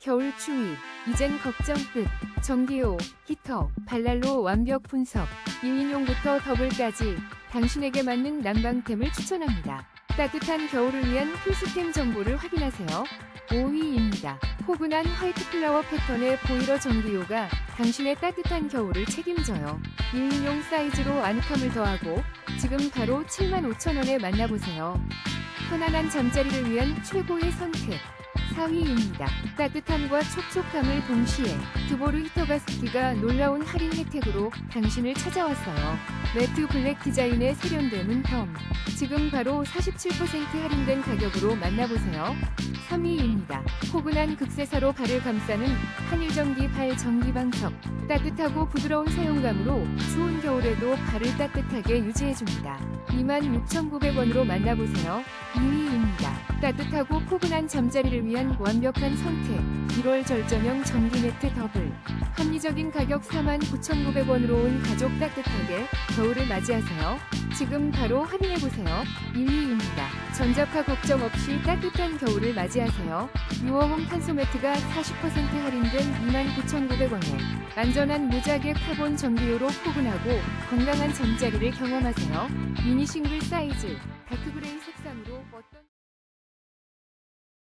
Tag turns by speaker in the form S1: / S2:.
S1: 겨울 추위, 이젠 걱정 끝. 전기요, 히터, 발랄로 완벽 분석. 1인용부터 더블까지 당신에게 맞는 난방템을 추천합니다. 따뜻한 겨울을 위한 필수템 정보를 확인하세요. 5위입니다. 포근한 화이트 플라워 패턴의 보일러 전기요가 당신의 따뜻한 겨울을 책임져요. 1인용 사이즈로 아늑함을 더하고 지금 바로 75,000원에 만나보세요. 편안한 잠자리를 위한 최고의 선택. 4위입니다. 따뜻함과 촉촉함을 동시에 두보르 히터 가습기가 놀라운 할인 혜택으로 당신을 찾아왔어요. 매트 블랙 디자인의 세련됨은 덤. 지금 바로 47% 할인된 가격으로 만나보세요. 3위입니다. 포근한 극세사로 발을 감싸는 한일전기 발 전기방석. 따뜻하고 부드러운 사용감으로 추운 겨울에도 발을 따뜻하게 유지해줍니다. 26,900원으로 만나보세요. 2위입니다. 따뜻하고 포근한 잠자리를 위한 완벽한 선택. 1월 절전형 전기 매트 더블. 합리적인 가격 49,900원으로 온 가족 따뜻하게 겨울을 맞이하세요. 지금 바로 할인해보세요. 1위입니다. 전자파 걱정 없이 따뜻한 겨울을 맞이하세요. 유어홈 탄소 매트가 40% 할인된 29,900원에 안전한 무자객 카본 전기요로 포근하고 건강한 잠자리를 경험하세요. 미니 싱글 사이즈 다크그레이 색상으로 어떤